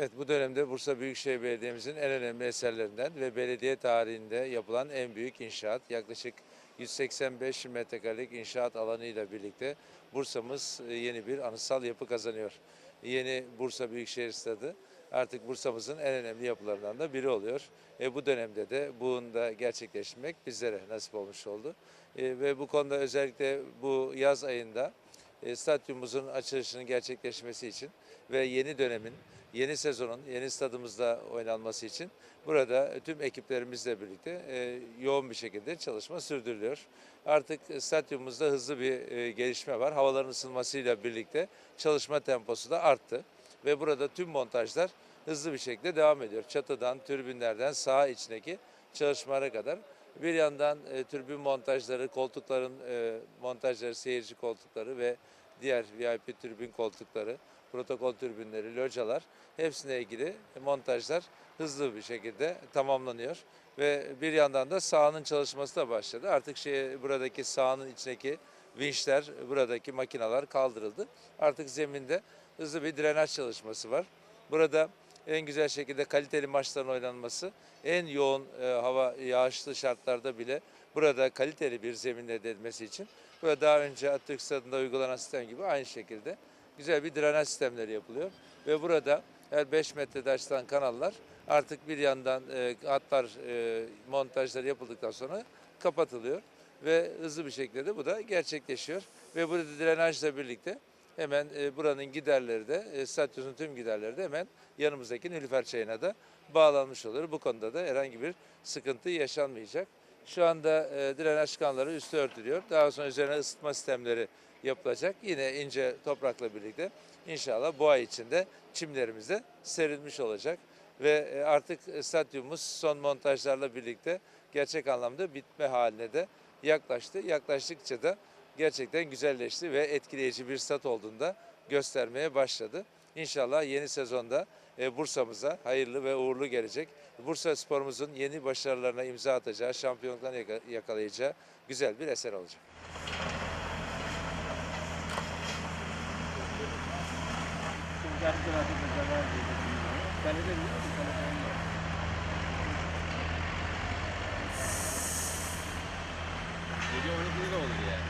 Evet bu dönemde Bursa Büyükşehir Belediye'mizin en önemli eserlerinden ve belediye tarihinde yapılan en büyük inşaat yaklaşık 185 metrekarelik inşaat alanıyla birlikte Bursa'mız e, yeni bir anıtsal yapı kazanıyor. Yeni Bursa Büyükşehir Stadı artık Bursa'mızın en önemli yapılarından da biri oluyor. E, bu dönemde de bunu da gerçekleştirmek bizlere nasip olmuş oldu. E, ve bu konuda özellikle bu yaz ayında e, stadyumumuzun açılışının gerçekleşmesi için ve yeni dönemin, yeni sezonun yeni stadımızda oynanması için burada tüm ekiplerimizle birlikte e, yoğun bir şekilde çalışma sürdürülüyor. Artık stadyumumuzda hızlı bir e, gelişme var. Havaların ısınmasıyla birlikte çalışma temposu da arttı ve burada tüm montajlar hızlı bir şekilde devam ediyor. Çatıdan, türbinlerden saha içindeki çalışmalara kadar. Bir yandan e, türbin montajları, koltukların e, montajları, seyirci koltukları ve diğer VIP türbin koltukları, protokol türbinleri, localar hepsine ilgili montajlar hızlı bir şekilde tamamlanıyor. Ve bir yandan da sahanın çalışması da başladı. Artık şey, buradaki sahanın içindeki vinçler, buradaki makineler kaldırıldı. Artık zeminde hızlı bir drenaj çalışması var. Burada en güzel şekilde kaliteli maçların oynanması, en yoğun e, hava yağışlı şartlarda bile burada kaliteli bir zemin elde edilmesi için burada daha önce Atatürk Stadı'nda uygulanan sistem gibi aynı şekilde güzel bir drenaj sistemleri yapılıyor. Ve burada her 5 metrede açılan kanallar artık bir yandan e, hatlar e, montajları yapıldıktan sonra kapatılıyor ve hızlı bir şekilde de bu da gerçekleşiyor. Ve burada drenajla birlikte hemen e, buranın giderleri de, e, stadyumun tüm giderleri de hemen yanımızdaki Nilüfer Çayı'na da bağlanmış olur. Bu konuda da herhangi bir sıkıntı yaşanmayacak. Şu anda e, drenaj kanları üstü örtülüyor. Daha sonra üzerine ısıtma sistemleri yapılacak. Yine ince toprakla birlikte inşallah bu ay içinde çimlerimiz de serilmiş olacak. Ve e, artık stadyumumuz son montajlarla birlikte gerçek anlamda bitme haline de yaklaştı. Yaklaştıkça da gerçekten güzelleşti ve etkileyici bir stat olduğunda göstermeye başladı. İnşallah yeni sezonda e, Bursa'mıza hayırlı ve uğurlu gelecek. Bursa sporumuzun yeni başarılarına imza atacağı, şampiyonluklarını yaka- yakalayacağı güzel bir eser olacak. Gece 12'de de olur yani.